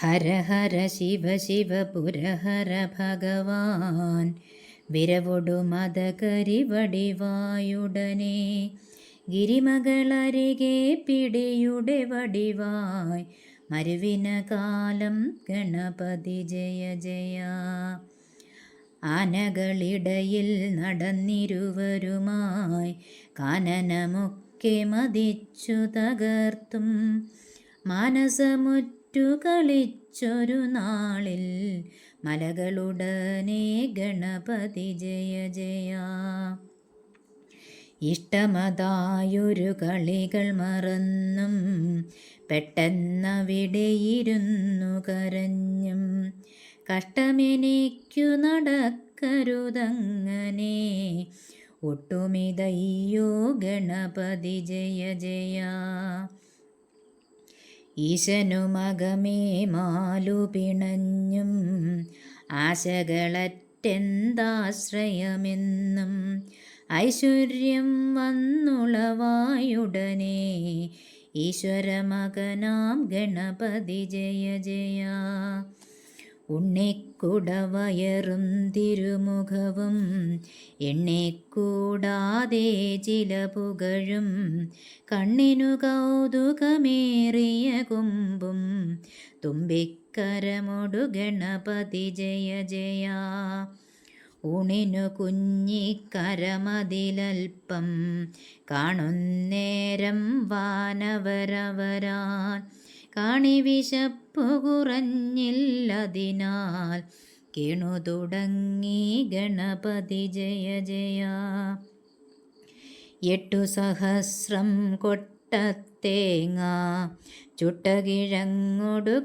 ഹര ഹര ശിവ ശിവ പുര പുരഹര ഭഗവാൻ. വിരവൊടു മതകരിവടിവായുടനെ ഗിരിമകളരികെ പിടിയുടെ വടിവായ്. മരുവിന കാലം ഗണപതി ജയ ജയ. ആനകളിടയിൽ നടന്നിരുവരുമായി കാനനമൊക്കെ മതിച്ചു തകർത്തും. മാനസമുറ്റു കളിച്ചൊരു നാളിൽ മലകളുടനെ ഗണപതി ജയ ജയ. ഇഷ്ടമതായൊരു കളികൾ മറന്നും പെട്ടെന്നവിടെയിരുന്നു കരഞ്ഞും. കഷ്ടമെനിക്കു നടക്കരുതങ്ങനെ ഒട്ടുമിതയ്യോ ഗണപതി ജയ ജയ. ഈശനുമകമേ മാലു പിണഞ്ഞും ആശകളറ്റെന്താശ്രയമെന്നും ഐശ്വര്യം വന്നുളവായുടനെ ഈശ്വരമകനാം ഗണപതി ജയ ജയ ഉണ്ണിക്കുടവയറും തിരുമുഖവും എണ്ണിക്കൂടാതെ ചില പുകഴും കണ്ണിനു കൗതുകമേറിയ കുമ്പും തുമ്പിക്കരമൊടു ഗണപതി ജയ ജയ. ഊണിനു കുഞ്ഞിക്കരമതിലൽപ്പം കാണുന്നേരം വാനവരവരാൻ കാണി വിശപ്പു കുറഞ്ഞില്ലതിനാൽ കിണു തുടങ്ങി ഗണപതി ജയ ജയ. എട്ടു സഹസ്രം കൊട്ടത്തേങ്ങ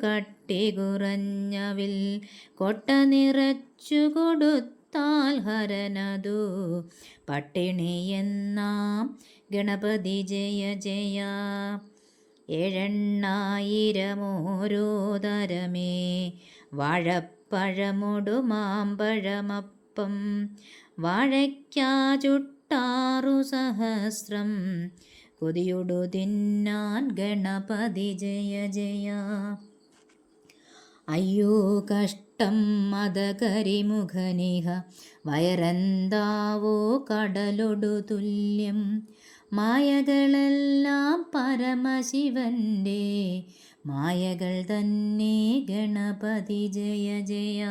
കട്ടി കുറഞ്ഞവിൽ കൊട്ട നിറച്ചു കൊടുത്താൽ ഹരനതു. പട്ടിണിയെന്നാം ഗണപതി ജയ ജയ. ഏഴെണ്ണായിരമോരോ തരമേ വാഴപ്പഴമൊടു മാമ്പഴമപ്പം. വാഴയ്ക്കാ ചുട്ടാറു സഹസ്രം. കൊതിയൊടു തിന്നാൻ ഗണപതി ജയ ജയ. അയ്യോ കഷ്ടം മതകരിമുഖനിഹ വയറെന്താവോ കടലൊടു തുല്യം. മായകളെല്ലാം പരമശിവന്റെ മായകൾ തന്നെ ഗണപതി ജയ ജയ.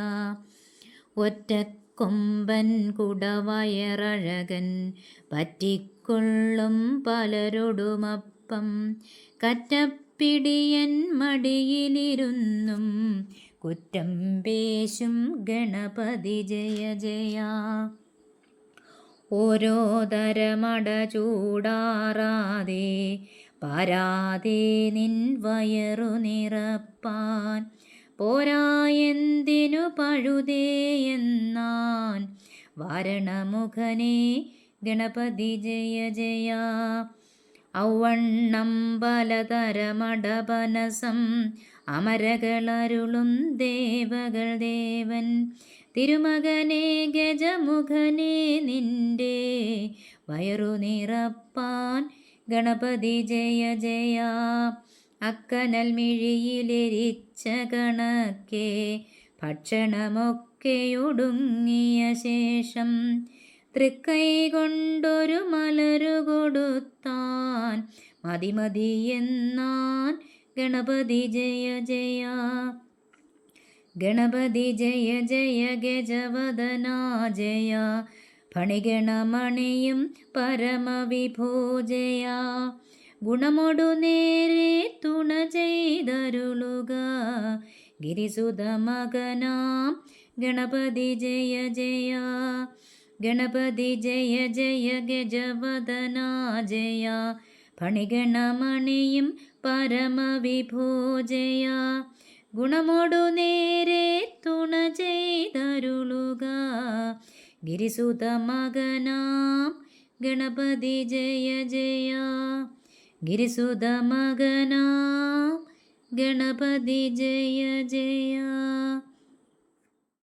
ഒറ്റക്കൊമ്പൻ കുടവയറഴകൻ പറ്റിക്കൊള്ളും പലരോടുമപ്പം. കറ്റപ്പിടിയൻ മടിയിലിരുന്നും കുറ്റം പേശും ഗണപതി ജയ ജയ. ഓരോ തരമട ചൂടാറാതെ പാരാതെ നിൻ വയറു നിറപ്പാൻ. പോരായെന്തിനു പഴുതേ എന്നാൻ. വാരണമുഖനെ ഗണപതി ജയ ജയ. ഔവണ്ണം പലതരമടപനസം അമരകളരുളും ദേവകൾ ദേവൻ. തിരുമകനെ ഗജമുഖനെ നിന്റെ വയറു നിറപ്പാൻ ഗണപതി ജയ ജയ. അക്കനൽ മിഴിയിലെരിച്ച കണക്കെ ഭക്ഷണമൊക്കെയൊടുങ്ങിയ ശേഷം തൃക്കൈ കൊണ്ടൊരു മലരു കൊടുത്താൻ മതി എന്നാൻ ഗണപതി ജയ ജയ. ഗണപതി ജയ ജയ ഗജവദന ജയ ഫണിഗണമണിയും പരമവിഭോജയ. ഗുണമൊടു നേരെ തുണ ചെയ്തരുളുക. ഗിരിസുത മകനാം ഗണപതി ജയ ജയ. ഗണപതി ജയ ജയ ഗജവദന ജയ ഫണിഗണമണിയും പരമവിഭോജയ. ഗുണമൊടു നേരെ തുണ ചെയ്തരുളുക. ഗിരിസുത മകനാം ഗണപതി ജയ ജയ. ഗിരിസുത മകനാം ഗണപതി ജയ ജയ.